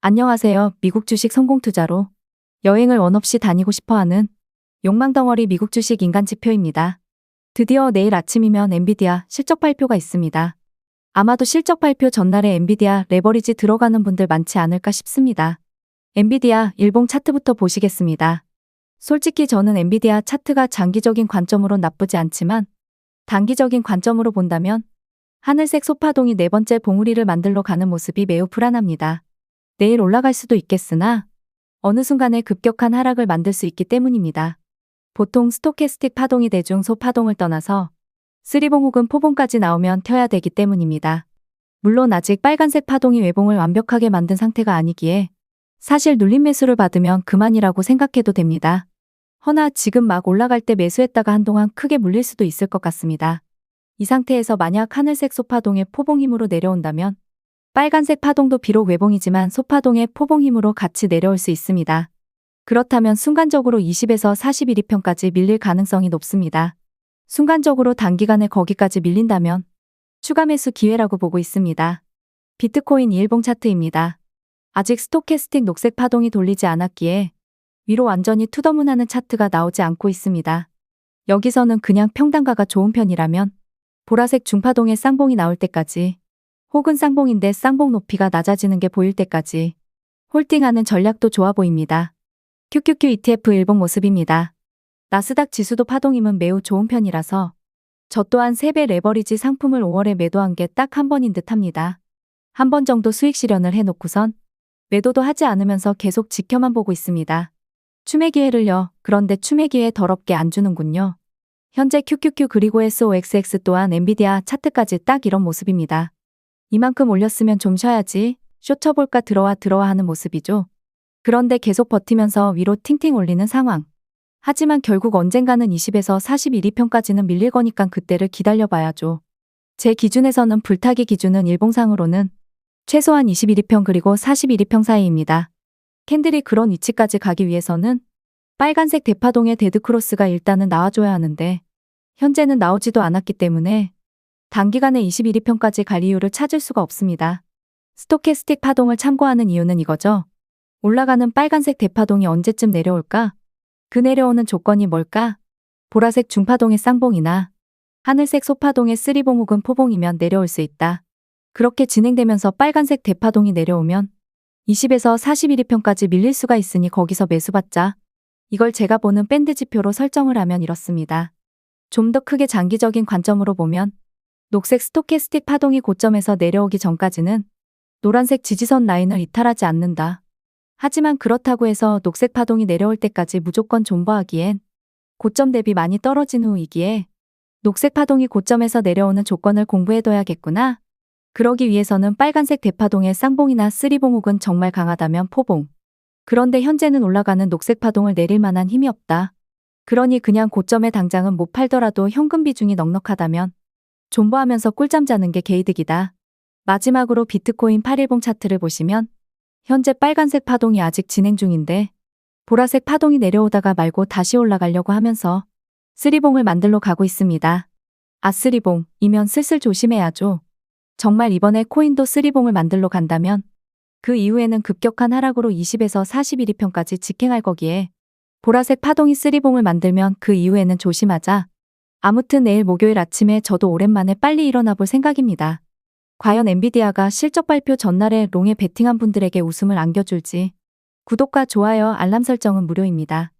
안녕하세요. 미국 주식 성공 투자로 여행을 원 없이 다니고 싶어 하는 욕망덩어리 미국 주식 인간 지표입니다. 드디어 내일 아침이면 엔비디아 실적 발표가 있습니다. 아마도 실적 발표 전날에 엔비디아 레버리지 들어가는 분들 많지 않을까 싶습니다. 엔비디아 일봉 차트부터 보시겠습니다. 솔직히 저는 엔비디아 차트가 장기적인 관점으로 나쁘지 않지만 단기적인 관점으로 본다면 하늘색 소파동이 네 번째 봉우리를 만들러 가는 모습이 매우 불안합니다. 내일 올라갈 수도 있겠으나 어느 순간에 급격한 하락을 만들 수 있기 때문입니다. 보통 스토캐스틱 파동이 대중 소파동을 떠나서 쓰리봉 혹은 포봉까지 나오면 튀어야 되기 때문입니다. 물론 아직 빨간색 파동이 외봉을 완벽하게 만든 상태가 아니기에 사실 눌림 매수를 받으면 그만이라고 생각해도 됩니다. 허나 지금 막 올라갈 때 매수했다가 한동안 크게 물릴 수도 있을 것 같습니다. 이 상태에서 만약 하늘색 소파동의 포봉 힘으로 내려온다면 빨간색 파동도 비록 외봉이지만 소파동의 포봉 힘으로 같이 내려올 수 있습니다. 그렇다면 순간적으로 20에서 41위편까지 밀릴 가능성이 높습니다. 순간적으로 단기간에 거기까지 밀린다면 추가 매수 기회라고 보고 있습니다. 비트코인 일봉 차트입니다. 아직 스토캐스틱 녹색 파동이 돌리지 않았기에 위로 완전히 투더문하는 차트가 나오지 않고 있습니다. 여기서는 그냥 평단가가 좋은 편이라면 보라색 중파동의 쌍봉이 나올 때까지 혹은 쌍봉인데 쌍봉 높이가 낮아지는 게 보일 때까지 홀딩하는 전략도 좋아 보입니다. QQQ ETF 일봉 모습입니다. 나스닥 지수도 파동임은 매우 좋은 편이라서 저 또한 3배 레버리지 상품을 5월에 매도한 게 딱 한 번인 듯 합니다. 한 번 정도 수익 실현을 해놓고선 매도도 하지 않으면서 계속 지켜만 보고 있습니다. 추매 기회를요. 그런데 추매 기회 더럽게 안 주는군요. 현재 QQQ 그리고 SOXX 또한 엔비디아 차트까지 딱 이런 모습입니다. 이만큼 올렸으면 좀 쉬어야지. 쇼 쳐볼까 들어와 들어와 하는 모습이죠. 그런데 계속 버티면서 위로 팅팅 올리는 상황. 하지만 결국 언젠가는 20에서 41위편까지는 밀릴 거니까 그때를 기다려봐야죠. 제 기준에서는 불타기 기준은 일봉상으로는 최소한 21위편 그리고 41위편 사이입니다. 캔들이 그런 위치까지 가기 위해서는 빨간색 대파동의 데드크로스가 일단은 나와줘야 하는데 현재는 나오지도 않았기 때문에 단기간에 21위편까지 갈 이유를 찾을 수가 없습니다. 스토캐스틱 파동을 참고하는 이유는 이거죠. 올라가는 빨간색 대파동이 언제쯤 내려올까? 그 내려오는 조건이 뭘까? 보라색 중파동의 쌍봉이나 하늘색 소파동의 쓰리봉 혹은 포봉이면 내려올 수 있다. 그렇게 진행되면서 빨간색 대파동이 내려오면 20에서 41위편까지 밀릴 수가 있으니 거기서 매수받자. 이걸 제가 보는 밴드 지표로 설정을 하면 이렇습니다. 좀 더 크게 장기적인 관점으로 보면 녹색 스토캐스틱 파동이 고점에서 내려오기 전까지는 노란색 지지선 라인을 이탈하지 않는다. 하지만 그렇다고 해서 녹색 파동이 내려올 때까지 무조건 존버하기엔 고점 대비 많이 떨어진 후이기에 녹색 파동이 고점에서 내려오는 조건을 공부해둬야겠구나. 그러기 위해서는 빨간색 대파동의 쌍봉이나 쓰리봉 혹은 정말 강하다면 포봉. 그런데 현재는 올라가는 녹색 파동을 내릴 만한 힘이 없다. 그러니 그냥 고점에 당장은 못 팔더라도 현금 비중이 넉넉하다면 존버하면서 꿀잠 자는 게 개이득이다. 마지막으로 비트코인 8일봉 차트를 보시면 현재 빨간색 파동이 아직 진행 중인데 보라색 파동이 내려오다가 말고 다시 올라가려고 하면서 쓰리봉을 만들러 가고 있습니다. 아 쓰리봉 이면 슬슬 조심해야죠. 정말 이번에 코인도 쓰리봉을 만들러 간다면 그 이후에는 급격한 하락으로 20에서 41위편까지 직행할 거기에 보라색 파동이 쓰리봉을 만들면 그 이후에는 조심하자. 아무튼 내일 목요일 아침에 저도 오랜만에 빨리 일어나 볼 생각입니다. 과연 엔비디아가 실적 발표 전날에 롱에 베팅한 분들에게 웃음을 안겨줄지. 구독과 좋아요, 알람 설정은 무료입니다.